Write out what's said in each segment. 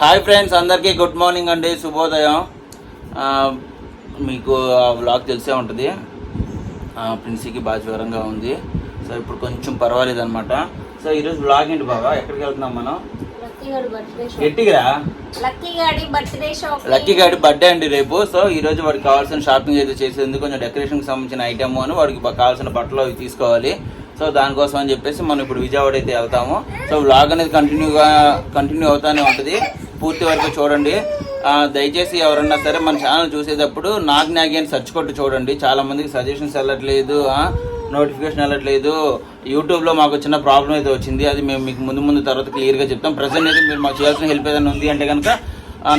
Hi friends అందరికీ good morning అండి శుభోదయం. మీకు ఆ వ్లాగ్ తెలిసే ఉంటుంది. ప్రిన్సీకి బాగా జ్వరంగా ఉంది. సో ఇప్పుడు కొంచెం పర్వాలేదు అనమాట సో ఈరోజు వ్లాగ్ ఏంటి బాబా ఎక్కడికి వెళ్తున్నాం మనం? గట్టిగా లక్కీ గాడి బర్త్డే అండి రేపు. సో ఈ రోజు వాడికి కావాల్సిన షాపింగ్ అయితే చేసేందుకు కొంచెం డెకరేషన్కి సంబంధించిన ఐటమ్ అని వాడికి కావాల్సిన బట్టలు అవి తీసుకోవాలి. సో దానికోసం అని చెప్పేసి మనం ఇప్పుడు విజయవాడ అయితే వెళ్తాము. సో వ్లాగ్ అనేది కంటిన్యూగా కంటిన్యూ అవుతానే ఉంటుంది. పూర్తి వరకు చూడండి. దయచేసి ఎవరన్నా సరే మన ఛానల్ చూసేటప్పుడు నాగ్ నాగి అని సెర్చ్ కొట్టి చూడండి. చాలా మందికి సజెషన్స్ వెళ్ళట్లేదు నోటిఫికేషన్ వెళ్ళట్లేదు. యూట్యూబ్లో మాకు చిన్న ప్రాబ్లం అయితే వచ్చింది. అది మేము మీకు ముందు ముందు తర్వాత క్లియర్గా చెప్తాం. ప్రజెంట్ అయితే మీరు మాకు చేయాల్సిన హెల్ప్ ఏదైనా ఉంది అంటే కనుక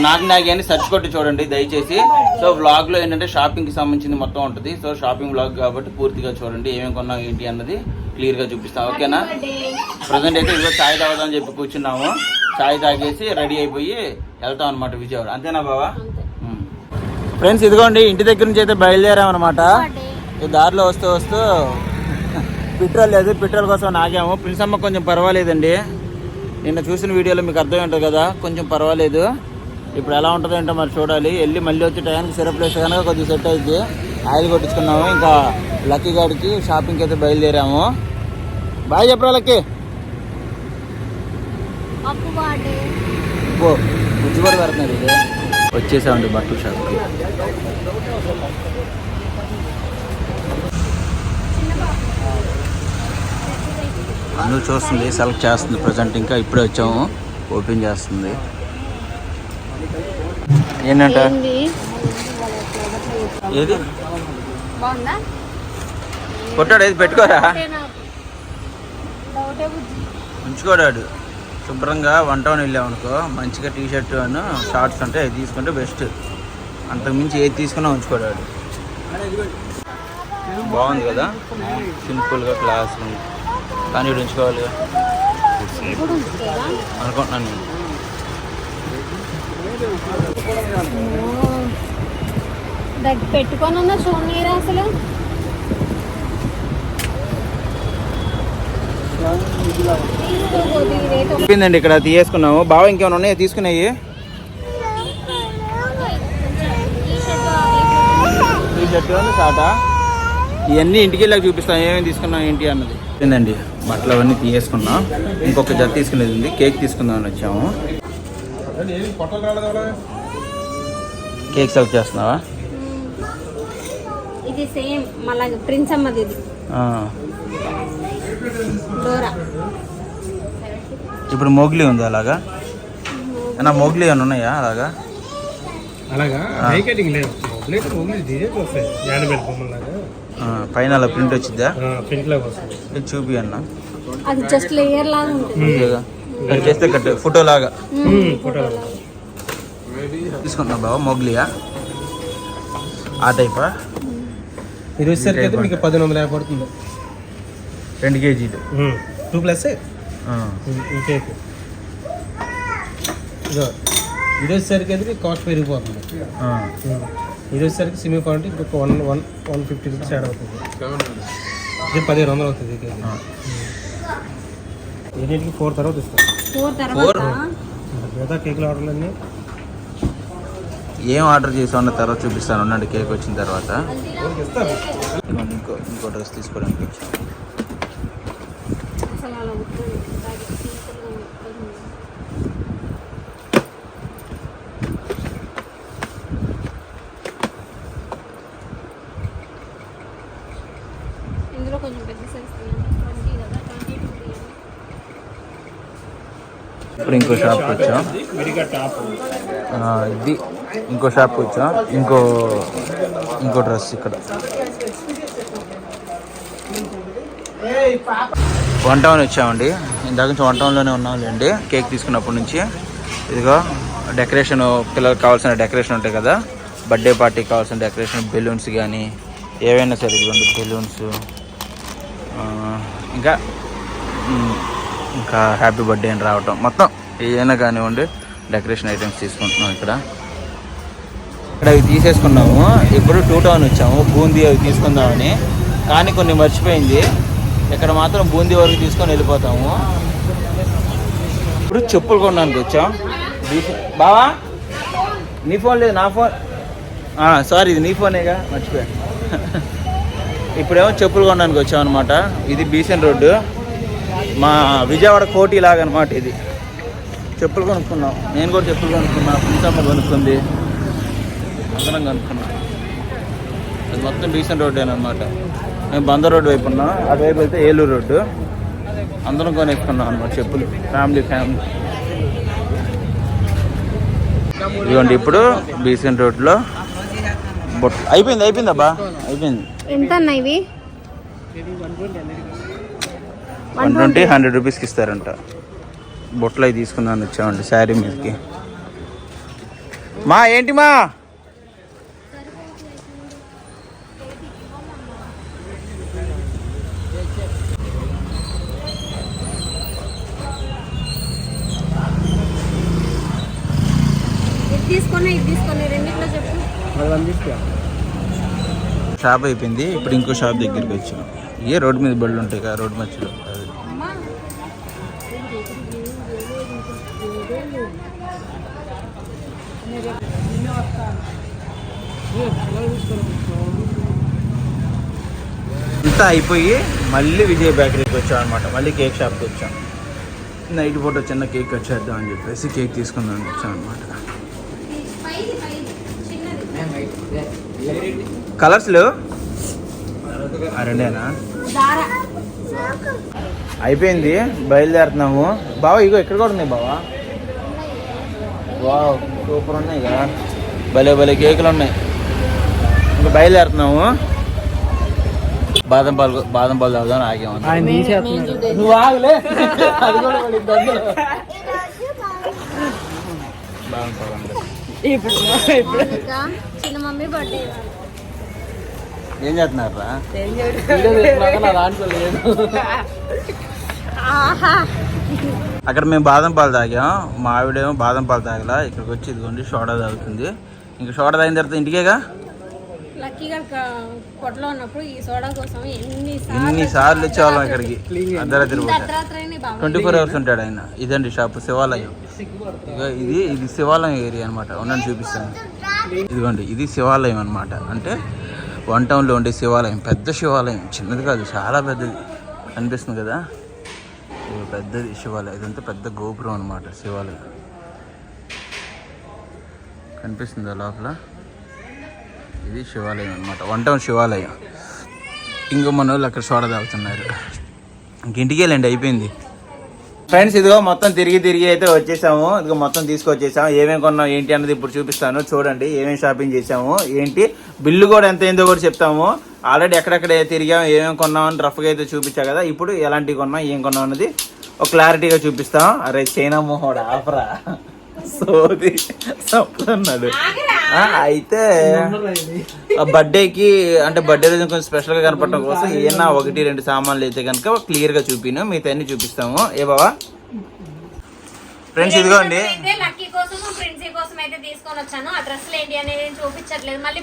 నాగ్ నాగి అని సెర్చ్ కొట్టి చూడండి దయచేసి. సో వ్లాగ్లో ఏంటంటే షాపింగ్కి సంబంధించింది మొత్తం ఉంటుంది. సో షాపింగ్ వ్లాగ్ కాబట్టి పూర్తిగా చూడండి ఏమేమి కొన్నాం ఏంటి అన్నది. క్లియర్గా చూపిస్తాం ఓకేనా? ప్రజెంట్ అయితే ఇదిగో చాయ్ తాగుదామని చెప్పి కూర్చున్నాము. చాయ్ తాగేసి రెడీ అయిపోయి వెళ్తాం అనమాట విజయవాడ. అంతేనా బావా? ఫ్రెండ్స్ ఇదిగోండి ఇంటి దగ్గర నుంచి అయితే బయలుదేరామన్నమాట ఈ దారిలో వస్తూ వస్తూ పెట్రోల్ లేదు పెట్రోల్ కోసం నాగాము ప్రిన్స్ అమ్మ కొంచెం పర్వాలేదండి. నిన్న చూసిన వీడియోలో మీకు అర్థమై ఉంటుంది కదా కొంచెం పర్వాలేదు. ఇప్పుడు ఎలా ఉంటుందో ఏంటో మరి చూడాలి. వెళ్ళి మళ్ళీ వచ్చే టైంకి సిరప్ కనుక కొద్దిగా సెట్ అయింది ఆయిల్ కొట్టించుకున్నాము. ఇంకా లక్కీ గాడికి షాపింగ్కి అయితే బయలుదేరాము. బాయ్ చెప్పరా లక్కీ? కూడా పెడుతున్నారు ఇది. వచ్చేసామండి బట్టల షాప్కి. నువ్వు చూస్తుంది సెలెక్ట్ చేస్తుంది ప్రజెంట్ ఇంకా ఇప్పుడే వచ్చాము. ఓపెన్ చేస్తుంది. ఏంటంట? ఏది? కొట్టాడు ఏది పెట్టుకోరా? ఉంచుకోడాడు. శుభ్రంగా వన్ టౌన్ వెళ్ళామనుకో మంచిగా టీ షర్ట్ అను షార్ట్స్ అంటే అది తీసుకుంటే బెస్ట్. అంతకుమించి ఏది తీసుకున్నా ఉంచుకోడాడు. బాగుంది కదా? సింపుల్గా క్లాస్ ఉంది కానీ ఉంచుకోవాలిగా ఇప్పుడు ఉంచుతారా అనుకుంటున్నాను నేను. దగ్గర పెట్టుకొని ఉన్నా చూడనీరా అసలు. అయిపోయిందండి ఇక్కడ తీసుకున్నాము బావ ఇంకేమైనా ఉన్నాయో? తీసుకున్నాయి. T shirt? ఇవన్నీ ఇంటికి వెళ్ళాక చూపిస్తాం. ఏమేమి తీసుకున్నాం ఏంటి అన్నది. ఏందండి బట్టలు అవన్నీ తీసేసుకున్నాం ఇంకొక జత తీసుకునేది ఉంది. కేక్ తీసుకుందామని వచ్చాము. కేక్ సర్వ్ చేస్తున్నావా? ఇది సేమ్ మళ్ళా ప్రిన్స్ అమ్మది ఇది. ఆ. డోరా. ఇప్పుడు మోగ్లీ ఉంది అలాగా? ఏనా మోగ్లీ ఏమైనా ఉన్నాయా అలాగా? అలాగా? పైన అలా ప్రింట్ వచ్చిద్దా? ప్రింట్ లాగా వస్తుంది ఇది చూపి అన్న అది జస్ట్ లేయర్ లాగా ఉంటుంది. కట్ చేస్తే కట్ ఫోటో లాగా. ఫోటో తీసుకుంటున్నా బాబా మోగ్లియా? ఆ టైపా? ఇది వచ్చేసరికి అయితే మీకు పదిహేను వందల యాభై పడుతుంది. రెండు కేజీలు. టూ ప్లస్ ఆ. ఇంకేక్ ఇదో ఇది వచ్చేసరికి అయితే మీకు కాస్ట్ పెరిగిపోతుంది. ఆ. ఇది వచ్చేసరికి సిమీ క్వాలిటీ ఇంకొక one one one fifty rupees add అవుతుంది. ఇది పదిహేను వందలు అవుతుంది ఈ కేజీ ఫోర్ తర్వాత ఇస్తాం. ఫోర్ కేకులు ఆర్డర్లన్నీ ఏం ఆర్డర్ చేసామన్న తర్వాత చూపిస్తాను. ఉండండి కేక్ వచ్చిన తర్వాత. ఇంకో ఇంకో డ్రెస్ తీసుకోవడానికి వచ్చాను అసలు అలా ఉంటుంది దానికి సింపుల్గా ఉంటుంది. ఇందులో కొంచెం పెద్ద సైజ్ ట్వంటీ కదా? ట్వంటీ టూ ఇప్పుడు ఇంకో షాప్కి వచ్చాం. ఇది ఇంకో షాప్కి వచ్చా? ఇంకో ఇంకో డ్రెస్ ఇక్కడ. వన్ టౌన్ వచ్చామండి. ఇందాక నుంచి వన్ టౌన్లోనే ఉన్నాంలేండి. కేక్ తీసుకున్నప్పటి నుంచి. ఇదిగో డెకరేషన్ పిల్లలకు కావాల్సిన డెకరేషన్ ఉంటాయి కదా. బర్త్డే పార్టీకి కావాల్సిన డెకరేషన్ బెలూన్స్ కానీ ఏవైనా సరే ఇదిగోండి బెలూన్స్. ఇంకా ఇంకా హ్యాపీ బర్త్డే అని రావటం. మొత్తం ఏదైనా కానివ్వండి డెకరేషన్ ఐటమ్స్ తీసుకుంటున్నాం ఇక్కడ. ఇక్కడ అవి తీసేసుకున్నాము. ఇప్పుడు టూ టౌన్ వచ్చాము. బూందీ అవి తీసుకుందామని. కానీ కొన్ని మర్చిపోయింది. ఇక్కడ మాత్రం బూందీ వరకు తీసుకొని వెళ్ళిపోతాము. ఇప్పుడు చెప్పులు కొనడానికి వచ్చాం. బావా? నీ ఫోన్ లేదు నా ఫోన్. సారీ ఇది నీ ఫోనేగా? మర్చిపోయా. ఇప్పుడేమో చెప్పులు కొనడానికి వచ్చాం అనమాట ఇది బీసెన్ రోడ్డు. మా విజయవాడ కోటి లాగా అనమాట ఇది. చెప్పులు కొనుక్కున్నాం. నేను కూడా చెప్పులు కొనుక్కున్నా. ప్రిన్సమ్మ కొనుక్కుంది. అందరం కొనుక్కున్నాం అది మొత్తం డీసెంట్ రోడ్డు అనమాట మేము బందర్ రోడ్డు వైపు ఉన్నాం. అటువైపు వెళ్తే ఏలూరు రోడ్డు. అందరం కొనేసుకున్నాం అనమాట చెప్పులు. Family family. ఇదిగోండి ఇప్పుడు డీసెంట్ రోడ్లో బొట్ అయిపోయింది అయిపోయింది అబ్బా. అయిపోయింది. ఎంత అన్న ఇవి? వన్ ట్వంటీ హండ్రెడ్ రూపీస్కి ఇస్తారంట. బొట్లు అవి తీసుకుందామని వచ్చామండి శారీ మీదకి. మా ఏంటి మా ఇది తీసుకొని ఇది తీసుకొని రెండిట్లో చెప్పు షాప్ అయిపోయింది. ఇప్పుడు ఇంకో షాప్ దగ్గరికి వచ్చాం. ఏ రోడ్డు మీద బళ్ళు ఉంటాయి కదా రోడ్డు మధ్యలో. అంతా అయిపోయి మళ్ళీ విజయ్ బేకరీకి వచ్చాం అనమాట మళ్ళీ కేక్ షాప్కి వచ్చాం. నైట్ పూట చిన్న కేక్ కట్ చేద్దాం అని చెప్పేసి కేక్ తీసుకుందాం వచ్చాం అనమాట చిన్నది కలర్స్ లేవు ఆ రెండేనా దార. అయిపోయింది బయలుదేరుతున్నాము. బావా ఇగో ఇక్కడ కూడా ఉన్నాయి బావా. వావ్ సూపర్ ఉన్నాయి కదా. భలే భలే కేకులు ఉన్నాయి. ఇంకా బయలుదేరుతున్నాము. బాదం పాలు బాదం పాలు తాగుదాం ఆగాము నువ్వు ఆగలే. అది కూడా. బాదం పాలు. ఇంకా చిన్న మమ్మీ బర్త్డే ఏం చేస్తున్నారా అక్కడ మేము బాదం పాలు తాగాం. మా ఆవిడేమో బాదం పాలు తాగలా. ఇక్కడికి వచ్చి ఇదిగోండి సోడా తాగుతుంది. ఇంకా సోడా తాగిన తర్వాత ఇంటికేగా? లక్కీగా పొట్టలో ఉన్నప్పుడు ఈ సోడా కోసం ఎన్ని ఎన్ని సార్లు వచ్చేవాళ్ళం ఇక్కడికి అర్ధరాత్రి ట్వంటీ ఫోర్ అవర్స్ ఉంటాడు ఆయన. ఇదండి షాప్ శివాలయం. ఇది ఇది శివాలయం ఏరియా అనమాట ఉండండి చూపిస్తాను. ఇదిగోండి ఇది శివాలయం అనమాట అంటే వన్ టౌన్లో ఉండే శివాలయం పెద్ద శివాలయం. చిన్నది కాదు చాలా పెద్దది. అనిపిస్తుంది కదా? ఇది పెద్దది శివాలయం. ఇదంతా పెద్ద గోపురం అనమాట శివాలయం. కనిపిస్తుందా లోపల? ఇది శివాలయం అనమాట వన్ టౌన్ శివాలయం. ఇంకో మన వాళ్ళు అక్కడ సోడా తాగుతున్నారు. ఇంక ఇంటికి వెళ్ళండి అయిపోయింది. ఫ్రెండ్స్ ఇదిగో మొత్తం తిరిగి తిరిగి అయితే వచ్చేసాము. ఇదిగో మొత్తం తీసుకొచ్చేసాము. ఏమేమి కొన్నాం ఏంటి అన్నది ఇప్పుడు చూపిస్తాను. చూడండి ఏమేమి షాపింగ్ చేసాము ఏంటి బిల్లు కూడా ఎంత అయిందో కూడా చెప్తాము. ఆల్రెడీ ఎక్కడెక్కడ తిరిగాము ఏమేమి కొన్నామని రఫ్గా అయితే చూపించా కదా. ఇప్పుడు ఎలాంటివి కొన్నాం ఏం కొన్నాం అన్నది ఒక క్లారిటీగా చూపిస్తాం. అరే చైనా మొహోడ ఆఫరా సోది. ఆ, అయితే ఆ బర్త్డేకి అంటే బర్త్డే రోజు కొంచెం స్పెషల్గా కనపడటం కోసం ఏమన్నా ఒకటి రెండు సామాన్లు అయితే కనుక క్లియర్గా చూపిను. మిగతా అన్ని చూపిస్తాము. ఏ బావా? ఫ్రెండ్స్ ఇదిగోండి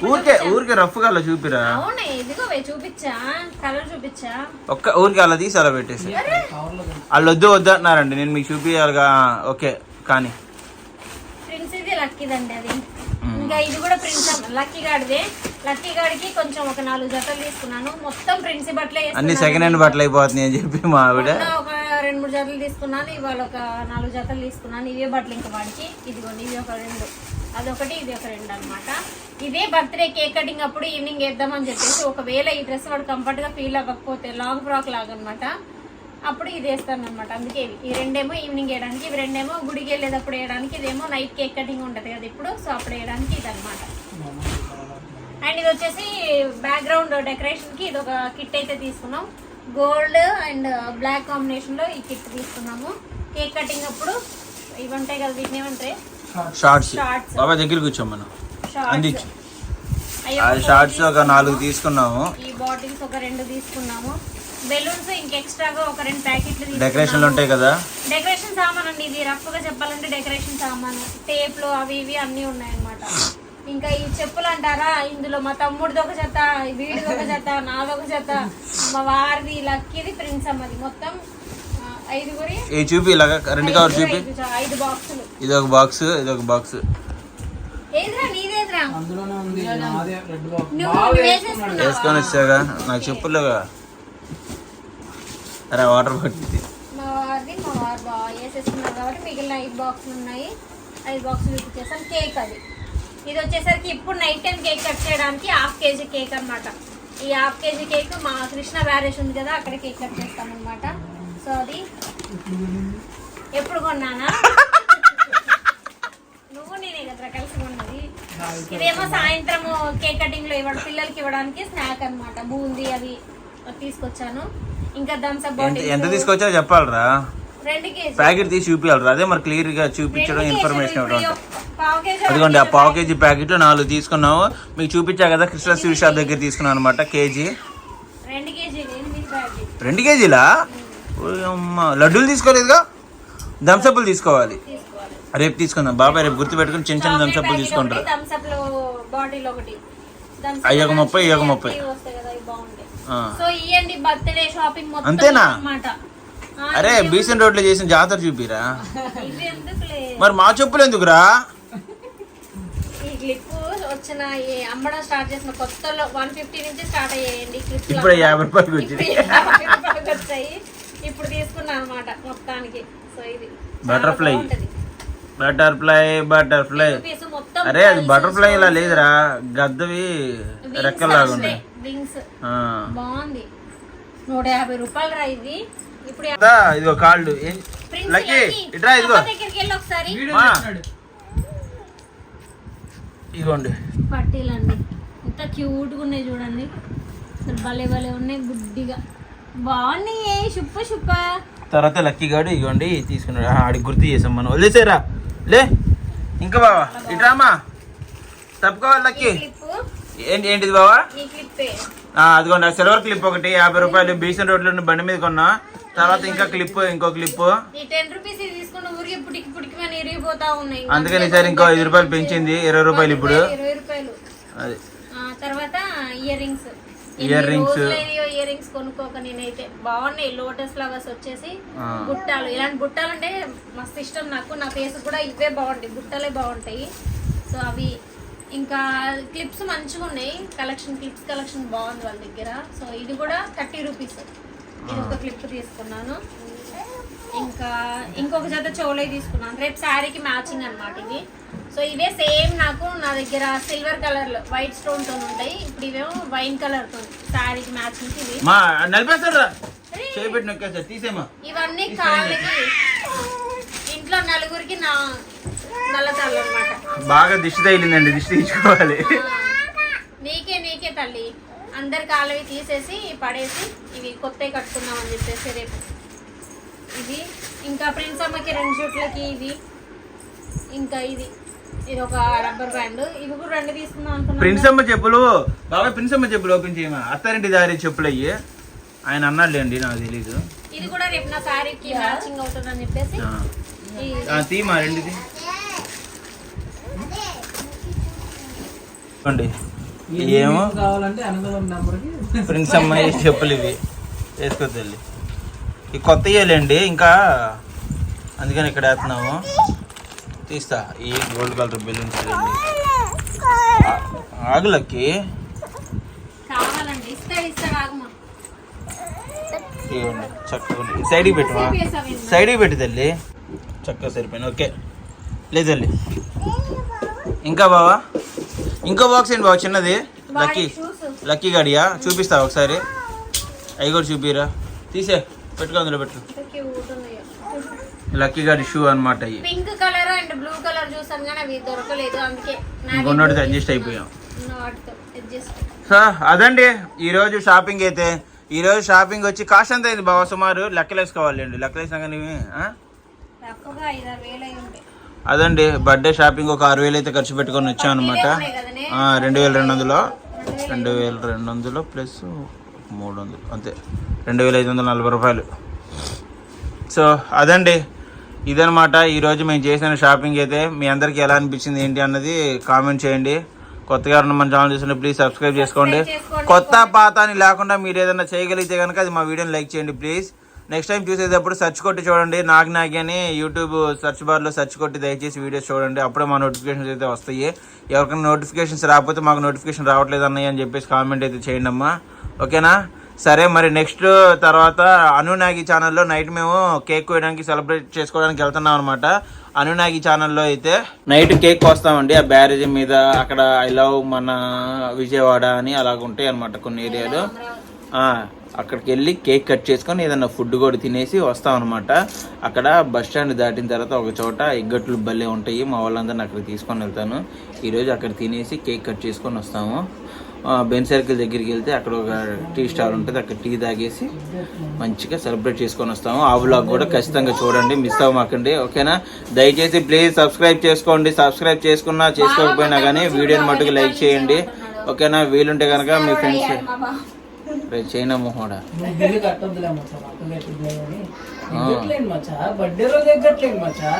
ఊరికే. ఊరికే రఫ్గా అలా చూపిరా? ఒక్క ఊరికి అలా తీసి అలా పెట్టేసి. వాళ్ళు వద్దు వద్దు అంటున్నారండి. నేను మీకు చూపించాలిగా ఓకే కానీ. ప్రిన్సీది లక్కీదండి అది. ఇంకా ఇది కూడా ప్రిన్స్ లక్కీ గాడిదే. లక్కీ గాడికి కొంచెం ఒక నాలుగు జతలు తీసుకున్నాను. మొత్తం ప్రిన్సీ బట్టలే అన్ని. సెకండ్ హ్యాండ్ బట్టలు అయిపోతున్నాయి అని చెప్పి మా ఆవిడ. ఒక రెండు మూడు జతలు తీసుకున్నాను. ఇవాళ ఒక నాలుగు జతలు తీసుకున్నాను. ఇవే బట్టలు ఇంకా వాడికి. ఇదిగోండి ఇవి ఒక రెండు. అదొకటి ఇది ఒక రెండు అన్నమాట. ఇదే బర్త్డే కేక్ కటింగ్ అప్పుడు ఈవినింగ్ వేద్దామని చెప్పేసి ఒకవేళ ఈ డ్రెస్ వాడు కంఫర్ట్గా ఫీల్ అవ్వకపోతే లాంగ్ ఫ్రాక్ లాగా అనమాట అప్పుడు ఇది వేస్తాను అనమాట అందుకే ఇవి. ఈ రెండేమో ఈవినింగ్ వేయడానికి ఇవి రెండేమో గుడికి వెళ్ళేటప్పుడు వేయడానికి ఇదేమో నైట్ కేక్ కటింగ్ ఉంటుంది కదా ఇప్పుడు సో అప్పుడు వేయడానికి ఇది అనమాట అండ్ ఇది వచ్చేసి బ్యాక్గ్రౌండ్ డెకరేషన్కి ఇది ఒక కిట్ అయితే తీసుకున్నాం. గోల్డ్ అండ్ బ్లాక్ కాంబినేషన్లో ఈ కిట్ తీసుకున్నాము. కేక్ కటింగ్ అప్పుడు ఇవి ఉంటాయి కదా వీటిని ఏమంటాయి షార్ట్స్ బాబా దగ్గర కూర్చోం మనం. అందించు షార్ట్స్ ఒక నాలుగు తీసుకున్నాము. ఈ బాటిల్స్ ఒక రెండు తీసుకున్నాము. బెలూన్స్ ఇంకా ఎక్స్ట్రాగా ఒక రెండు ప్యాకెట్లు డెకరేషన్లు ఉంటాయి కదా? డెకరేషన్ సామాన్ అండి ఇది రఫ్గా చెప్పాలంటే డెకరేషన్ సామాను. టేప్లు అవి ఇవి అన్ని ఉన్నాయన్నమాట. ఇంకా ఈ చెప్పులు అంటారా ఇందులో మా తమ్ముడిది ఒక జత వీడిది ఒక జత నాదొక జత. మా వారిది లక్కీది ప్రిన్స్ అమ్మది మొత్తం ఐదుగురి. ఏ చూపి ఇలాగ రెండు కవర్ చూపి. ఐదు బాక్సులు. ఇది ఒక బాక్స్ ఇది ఒక బాక్స్ ఏదిరా నీదేదిరా అందులోనే ఉంది నాదే రెడ్ బాక్స్ నువ్వు నువ్వు వేసేసుకున్నావా? వేసుకొని వచ్చాగా నాకు చెప్పులేగా అరే వాటర్ బాటిల్ మా వారిది మా వారు బాగా కాబట్టి మిగిలిన ఐదు బాక్సులు ఉన్నాయి. ఐదు బాక్సులు చూపించేసాను కేక్ అది. ఇది వచ్చేసరికి ఇప్పుడు నైట్ టైం కేక్ కట్ చేయడానికి హాఫ్ కేజీ కేక్ అనమాట ఈ హాఫ్ కేజీ కేక్ మా కృష్ణ బ్యారేజ్ ఉంది కదా అక్కడ కేక్ కట్ చేస్తాం అనమాట సో అది ఎప్పుడు కొన్నానా? నువ్వు నేనే కదా కలిసి కొన్నది. ఇదేమో సాయంత్రం కేక్ కటింగ్లో ఇవ్వడం పిల్లలకి ఇవ్వడానికి స్నాక్ అనమాట బూందీ అవి. తీసుకొచ్చాను. ఇంకా థమ్స్ అప్ ఎంత ఎంత తీసుకొచ్చావో చెప్పాలరా? రెండు కేజీ ప్యాకెట్ తీసి చూపించాలరా అదే మరి క్లియర్గా చూపించడం ఇన్ఫర్మేషన్ ఇవ్వడం. అదిగోండి ఆ పావు కేజీ ప్యాకెట్లు నాలుగు తీసుకున్నాము మీకు చూపించా కదా కృష్ణ స్వీట్ షాప్ దగ్గర తీసుకున్నాను అనమాట కేజీ. రెండు కేజీలు లడ్డూలు తీసుకోలేదుగా? దంసప్పులు తీసుకోవాలి. తీసుకోవాలి. రేపు తీసుకుందాం. బాబాయ్ రేపు గుర్తు పెట్టుకుని చిన్న చిన్న దంసప్పులు తీసుకుంటారు. బాటిల్ అవి ఒక ముప్పై, ఒక ముప్పై. సో బర్త్డే షాపింగ్ మొత్తం అంతేనా? అన్నమాట. అరే బీసెన్ రోడ్లో చేసిన జాతర చూపిరా? ఇవి ఎందుకులే? మరి మా చెప్పులు ఎందుకురా? ఈ క్లిప్ వచ్చిన ఈ అమ్మడం స్టార్ట్ చేసిన కొత్తలో వన్ ఫిఫ్టీ నుంచి స్టార్ట్ అయ్యాయండి క్లిప్ ఇప్పుడు యాభై రూపాయలకి వచ్చింది వచ్చాయి. ఇప్పుడు తీసుకున్నాను అనమాట మొత్తానికి. సో ఇది Butterfly. బటర్ఫ్లై బటర్ఫ్లై మొత్తం అరే అది బటర్ఫ్లై ఇలా లేదురా. గద్దవి రెక్కలాగా ఉన్నాయి. వింగ్స్ ఆ. బాగుంది. నూట యాభై రూపాయలు రా ఇది. ఇప్పుడు ఇదిగో కాళ్ళు. లక్కీ ఇట్రా ఇదిగో. దగ్గరికి వెళ్ళి ఒకసారి. ఇదిగోండి. పట్టీలండి. ఎంత క్యూట్గా ఉన్నాయి చూడండి. అసలు భలే భలే ఉన్నాయి గుడ్డిగా. బాగున్నాయి షుప్ప షుప్ప. తర్వాత లక్కీ గాడు ఇగోండి తీసుకున్నాడు. ఆడికి గుర్తు చేసాం మనం. వదిలేసారా లే ఇంకా బావా. ఇట్రామా తప్పుకోవాలి లక్కీ. ఏంటి ఏంటిది బావా? అదిగోండి ఆ సిల్వర్ క్లిప్ ఒకటి యాభై రూపాయలు బీసన్ రోడ్లో ఉన్న బండి మీద కొన్నా. తర్వాత ఇంకా క్లిప్ ఇంకో క్లిప్. అందుకని ఈసారి ఇంకో ఐదు రూపాయలు పెంచింది ఇరవై రూపాయలు ఇప్పుడు. అది. తర్వాత earrings Ear rings. Earrings కొనుక్కోక నేనైతే. బాగున్నాయి లోటస్ ఫ్లవర్స్ వచ్చేసి. బుట్టాలు. ఇలాంటి బుట్టాలు అంటే మస్తు ఇష్టం నాకు. నా ఫేస్ కూడా ఇవే బాగుంటాయి బుట్టలే బాగుంటాయి. సో అవి ఇంకా క్లిప్స్ మంచిగా ఉన్నాయి. కలెక్షన్ క్లిప్స్ కలెక్షన్ బాగుంది వాళ్ళ దగ్గర. సో ఇది కూడా థర్టీ రూపీస్ ఇది ఒక క్లిప్ తీసుకున్నాను. ఇంకా ఇంకొక జత చోలే తీసుకున్నాను. రేపు శారీకి మ్యాచింగ్ అన్నమాట ఇవి సో ఇవే సేమ్ నాకు నా దగ్గర సిల్వర్ కలర్లో వైట్ స్టోన్తో ఉంటాయి. ఇప్పుడు ఇవేమో వైన్ కలర్తో శారీకి మ్యాచింగ్ ఇవి. ఇవన్నీ కాళ్ళకి ఇంట్లో నలుగురికి నా నల్లతాళ్ళు అనమాట బాగా దిష్టి తగిలిందండి దిష్టి తీసుకోవాలి నీకే నీకే తల్లి. అందరి కాళ్ళవి తీసేసి పడేసి ఇవి కొత్తవి కట్టుకుందాం అని చెప్పేసి రేపు. ఇవి. ఇంకా ప్రిన్స్ అమ్మకి రెండు జుట్లకి ఇవి. ఇంకా ఇది. ఇది ఒక రబ్బర్ బ్యాండ్. ఇవి కూడా రెండు తీసుకుందాం అనుకున్నాను. ప్రిన్స్ అమ్మ చెప్పులు. బాగా ప్రిన్స్ అమ్మ చెప్పులు ఓపెన్ చేయమా? అత్తారింటి దారి చెప్పులు అయ్యి. ఆయన అన్నాడులేండి నాకు తెలీదు. ఇది కూడా రేపు నా శారీకి మ్యాచింగ్ అవుతుందని చెప్పేసి. తీమా రెండుది. ఇవ్వండి ఏమో ప్రిన్స్ అమ్మాయి చెప్పులు ఇవి. వేసుకోవద్దండి ఈ కొత్త ఇయ్యాలండి ఇంకా అందుకని ఇక్కడ వేస్తున్నాము. తీస్తా ఈ గోల్డ్ కలర్ బెలూన్స్ ఆగులకి. ఇవ్వండి చక్కగా సైడ్కి పెట్టుమా సైడ్కి పెట్టి తల్లి. చక్కగా సరిపోయింది. ఓకే. లేదు తల్లి ఇంకా బావా? ఇంకో బాక్స్ ఏంటి బావ? చిన్నది? లక్కీ లక్కీ గాడియా? చూపిస్తా ఒకసారి? అవి కూడా చూపిరా. తీసే. పెట్టుకో అందులో పెట్టు. లక్కీ గాడి షూ అనమాట అయ్యి. Pink colour and blue colour చూసాను కానీ అవి దొరకలేదు. అందుకే ఇంకొన్నటితో అడ్జస్ట్ అయిపోయాం. వాటితో అడ్జస్ట్ సో అదండి. ఈరోజు షాపింగ్ అయితే. ఈరోజు షాపింగ్ వచ్చి కాస్ట్ ఎంత అయింది బావ? సుమారు లెక్కలేసుకోవాలండి లెక్కలేసాక తక్కువగా ఐదారు వేలు అయి ఉంటాయి అదండి బర్త్డే షాపింగ్ ఒక ఆరు వేలు అయితే ఖర్చు పెట్టుకొని వచ్చాం అనమాట రెండు వేల రెండు వందలు రెండు వేల. రెండు వందలు ప్లస్ మూడు వందలు అంతే. రెండు వేల ఐదు వందల నలభై రూపాయలు. సో అదండి. ఇదనమాట ఈరోజు మేము చేసిన షాపింగ్ అయితే మీ అందరికీ ఎలా అనిపించింది ఏంటి అన్నది కామెంట్ చేయండి. కొత్తగా ఉన్న మన ఛానల్ చూస్తుంటే ప్లీజ్ సబ్స్క్రైబ్ చేసుకోండి. చేసుకోండి. కొత్త పాత అని లేకుండా మీరు ఏదైనా చేయగలిగితే కనుక అది మా వీడియోని లైక్ చేయండి ప్లీజ్ నెక్స్ట్ టైం చూసేటప్పుడు సెర్చ్ కొట్టి చూడండి. నాగ్ నాగి అని యూట్యూబ్ సెర్చ్ బార్లో సెర్చ్ కొట్టి దయచేసి వీడియోస్ చూడండి. అప్పుడే మా నోటిఫికేషన్స్ అయితే వస్తాయి. ఎవరికైనా నోటిఫికేషన్స్ రాకపోతే మాకు నోటిఫికేషన్ రావట్లేదు అన్నయ్య అని చెప్పేసి కామెంట్ అయితే చేయండి అమ్మా. ఓకేనా సరే మరి నెక్స్ట్ తర్వాత అనునాగి ఛానల్లో నైట్ మేము కేక్ కోయడానికి సెలబ్రేట్ చేసుకోవడానికి వెళ్తున్నాం అనమాట అనునాగి ఛానల్లో అయితే నైట్ కేక్ కోస్తామండి. ఆ బ్యారేజ్ మీద అక్కడ ఐ లవ్ మన విజయవాడ అని అలాగ ఉంటాయి అనమాట కొన్ని ఏరియాలు అక్కడికి వెళ్ళి కేక్ కట్ చేసుకొని ఏదైనా ఫుడ్ కూడా తినేసి వస్తాం అనమాట అక్కడ బస్ స్టాండ్ దాటిన తర్వాత ఒక చోట ఎగ్గట్లు భలే ఉంటాయి. మా వాళ్ళందరిని అక్కడ తీసుకొని వెళ్తాను. ఈరోజు అక్కడ తినేసి కేక్ కట్ చేసుకొని వస్తాము. బెన్ సర్కిల్ దగ్గరికి వెళ్తే అక్కడ ఒక టీ స్టాల్ ఉంటుంది. అక్కడ టీ తాగేసి మంచిగా సెలబ్రేట్ చేసుకొని వస్తాము. ఆ వ్లాగ్ కూడా ఖచ్చితంగా చూడండి. మిస్ అవ్వమాకండి. ఓకేనా? దయచేసి ప్లీజ్ సబ్స్క్రైబ్ చేసుకోండి. సబ్స్క్రైబ్ చేసుకున్నా చేసుకోకపోయినా కానీ వీడియోని మట్టుకు లైక్ చేయండి. ఓకేనా? వీలుంటే కనుక మీ ఫ్రెండ్స్ రేపు చైనా మొహోడా? నువ్వు బిల్లు కట్టొద్దులే మచ్చా మచ్చా బర్త్డే రోజు ఎగ్గట్లేదు మచ్చా.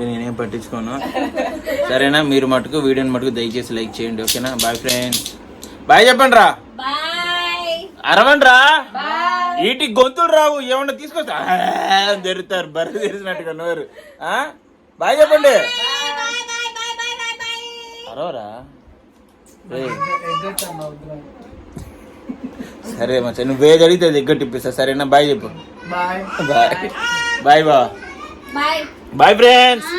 నేనేం పట్టించుకోను. సరేనా మీరు మటుకు వీడియోని మటుకు దయచేసి లైక్ చేయండి ఓకేనా? బాయ్ ఫ్రెండ్స్ బాయ్ చెప్పండి రా. అరవండి రా. వీటికి గొంతులు రావు ఏమన్నా తీసుకొస్తా? తెరుతారు బర్రె తెరిచినట్టుగా నోరు. ఆ? బాయ్ చెప్పండి. అరవరా ఏయ్, ఎగ్గట్టు అన్న వద్దురా సరే మచ్చా నువ్వు ఏది అడిగితే అది ఎగ్గట్టు ఇప్పిస్తా సరేనా బాయ్ చెప్పు. బాయ్. బాయ్. బాయ్ బా బాయ్. Bye friends.